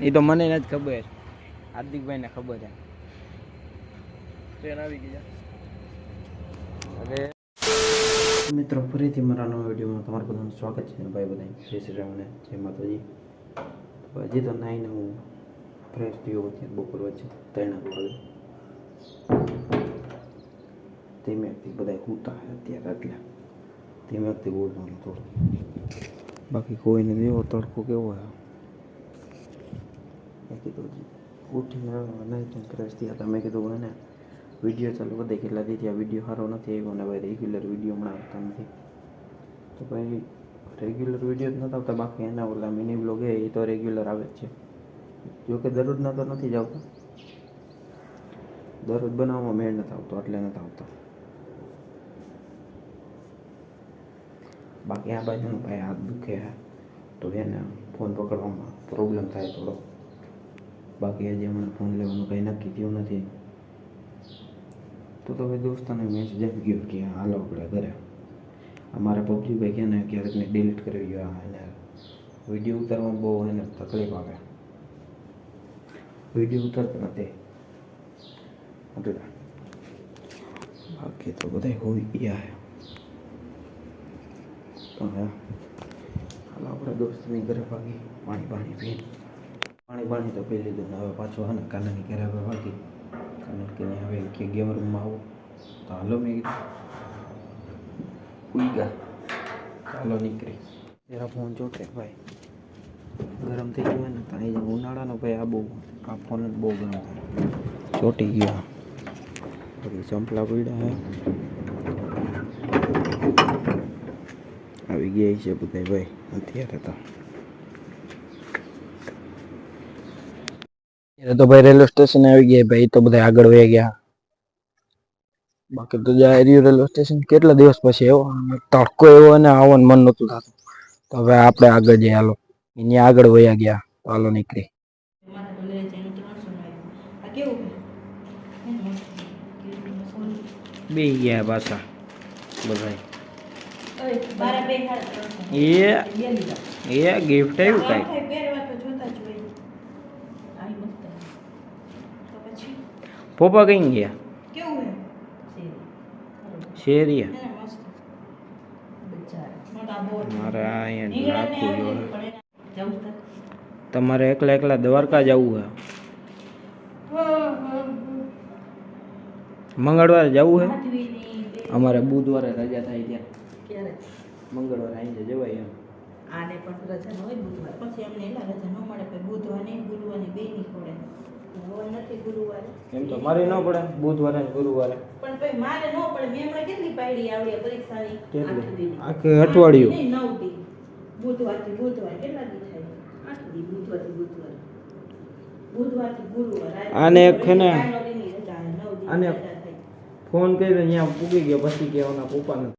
એ તો મને નથી ખબર હાર્દિકભાઈને ખબર છે ટ્રેન આવી ગઈ અરે મિત્રો ફરીથી મારા નવા વિડીયોમાં તમારું બધાનું સ્વાગત છે ભાઈ બધા જય શ્રી રામ અને જય માતાજી તો હજી તો નાઈને હું ફ્રેશ થયો અત્યારે બપોર વચ્ચે ત્રણ વાગે ધીમેથી બધા કૂતા અત્યારે એટલે ધીમેથી બોલવાનું થોડું બાકી કોઈને દેવો તડકો કેવો હોય મેં કીધું હજી ઉઠીને નહીં તો ફ્રેશ થયા હતા મેં કીધું હોય ને વિડીયો ચાલુ કરી દે કેટલા દીધી આ વિડીયો સારો નથી આવ્યો ને ભાઈ રેગ્યુલર વિડીયો હમણાં આવતા નથી તો ભાઈ રેગ્યુલર વિડીયો જ નથી આવતા બાકી એના ઓલા મિની બ્લોગ એ તો રેગ્યુલર આવે જ છે જોકે દરરોજના તો નથી જ આવતા દરરોજ બનાવવામાં મેળ નથી આવતો એટલે નથી આવતા બાકી આ બાજુનો ભાઈ હાથ દુખે છે તો એને ફોન પકડવામાં પ્રોબ્લેમ થાય થોડો બાકી હજી હમણાં ફોન લેવાનું કંઈ નક્કી થયું નથી તો તો હવે દોસ્તાને મેસેજ આવી ગયો કે હાલો આપણે ઘરે અમારે પબજી ભાઈ કે ને ક્યારેક ને ડિલીટ કરી ગયો એને વિડીયો ઉતારવામાં બહુ એને તકલીફ આવે વિડીયો ઉતારતા નથી એટલે બાકી તો બધા હોઈ ગયા છે તો હવે હાલો આપણે દોસ્તની ઘરે ભાગી પાણી પાણી પીને પાણી પાણી તો પી લીધું હવે પાછું હે ને કાનાની ઘરે હવે ભાગી કારણ કે હવે કે ગેમ રૂમમાં આવું. તો હાલો મેં કીધું. ગયા ચાલો નીકળી. જરા ફોન ચોટે ભાઈ. ગરમ થઈ ગયો ને ત્યાં અહીં ઉનાળાનો ભાઈ આ બહુ આ ફોન જ બહુ ગરમ થાય. ચોટી ગયા પછી ચંપલા પડ્યા આવી ગયા છે બધા ભાઈ. અત્યારે તો. તો ભાઈ રેલવે સ્ટેશન આવી ગયા ભાઈ તો બધા આગળ વહી ગયા. બાકી તો જાય રહ્યું રેલવે સ્ટેશન કેટલા દિવસ પછી એવો? તડકો એવો અને આવો મન નહોતું થતું. તો હવે આપણે આગળ જઈએ હાલો. અહીંયા આગળ વયા ગયા. તો હાલો નીકળી. બે ગયા પાછા બધા એ એ ગિફ્ટ આવ્યું કાંઈ આખા પહેરવા તો જોતા જ હોય આઈ મસ્ત તો પછી પોપા કઈ ગયા? શેરિયા મારે અહીંયા નીકળે રાખવું જોઈએ તમારે એકલા એકલા દ્વારકા જવું હે? મંગળવારે જવું હે? અમારે બુધવારે રજા થાય ત્યાં. મંગળવારે અહીં જવાય એમ. આને પણ રજા ન હોય બુધવાર. પછી અમને એલા રજા ન મળે બુધવાર ગુરુવાર બે ની એમ તો મારે ન પડે બુધવારે ને ગુરુવારે. પણ પછી મારે ન પડે. મેં હમણાં કેટલી પાડી આવડી પરીક્ષાની? કેટલી? આઠ અઠવાડિયું? નહીં, નવ દી બુધવારથી બુધવાર. કેટલા દી થાય? આઠ દી બુધવારથી બુધવાર. બુધવારથી ગુરુવાર. આને છે ને- આને- ફોન કરીને અહીંયા પૂગી ગયો પછી કે ઓના પપ્પાને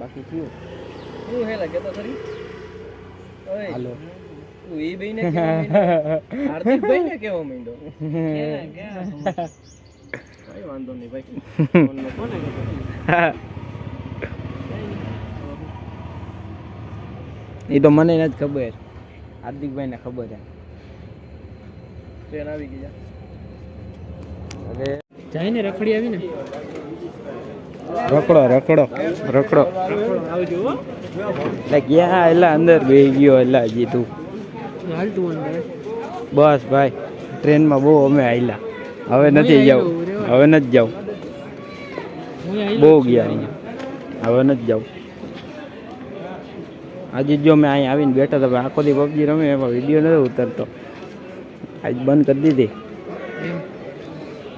બાકી શું હે લાગે તો ખરી ઓય. હાલો. તું એ બેયને કેવા માંડ્યો? હાર્દિકભાઈ ને કેવા માંડ્યો? કઈ વાંધો નહીં ભાઈ. કોને એ તો મને નથી ખબર. હાર્દિકભાઈને ખબર છે ટ્રેન આવી ગઈ અરે જઈને ને રખડી આવી ને રખડો રખડો રખડો. એટલે ક્યાં એલા અંદર બે ગયો એટલે હજી તું. બસ ભાઈ ટ્રેનમાં બહુ અમે આવેલા હવે નથી જાવ હવે નથી જાવ બહુ ગયા અહીંયા હવે નથી જાવ આજે જો મેં અહીંયા આવીને બેઠા હતા આખો દી પબજી રમે એમાં વીડિયો નથી ઉતરતો. આજ બંધ કરી દીધી.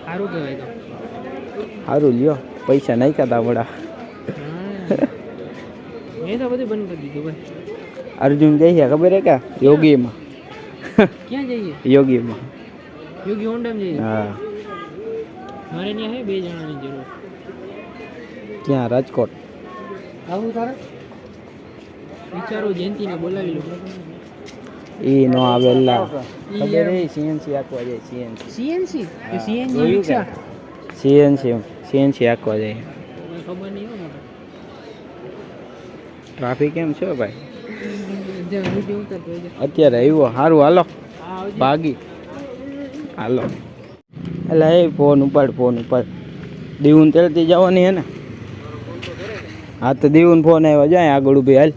સારું કહેવાય સારું લ્યો. પૈસા નાખ્યા તા વડા મેં તો બધું બંધ કરી દીધું ભાઈ અર્જુન જઈએ ખબર હે કે યોગીમાં ક્યાં જઈએ યોગીમાં યોગી હોન્ડામાં જઈએ હા મારે ત્યાં હે બે જણાની જરૂર ક્યાં રાજકોટ આવું તારે વિચારો જયંતિને બોલાવી લો એ નો આવેલા ઈ ખબર એમ. હે સીએનસી આખવા જાય સીએનસી સીએનસી કે સીએનજી જોયું રિક્ષા કે સીએનસી સીએનસી આખવા જાય ટ્રાફિક કેમ છે ભાઈ. અત્યારે આવ્યો. સારું હાલો. ભાગી. હાલો. એટલે એ ફોન ઉપાડ ફોન ઉપાડ. દીવું તેલથી જવાની હે ને? હા તો દીવું ફોન આવ્યો. જાય આગળ ઊભી. હાલ.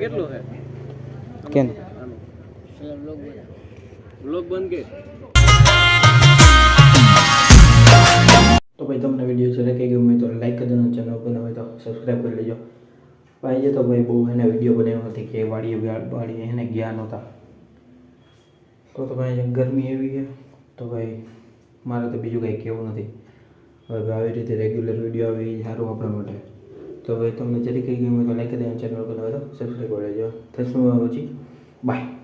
કેટલો છે? કેમ? બંધ કે? ભાઈ તમને વીડિયો કે ગયો હોય તો લાઈક કરી દેજો ચેનલ પર હોય તો સબસ્ક્રાઈબ કરી લેજો. ભાઈ જે તો ભાઈ બહુ એને વીડિયો બનાવ્યો નથી કે વાડીએ વાડીએ એને ગયા નહોતા. તો તો ભાઈ ગરમી એવી છે, તો ભાઈ, મારે તો બીજું કંઈ કહેવું નથી. હવે આવી રીતે રેગ્યુલર વીડિયો આવે, એ સારું આપણા માટે. તો ભાઈ તમને જરી કંઈ હોય તો લાઈક કરી દેજો ચેનલ પર હોય તો સબસ્ક્રાઈબ કરી લેજો. થશું પછી બાય.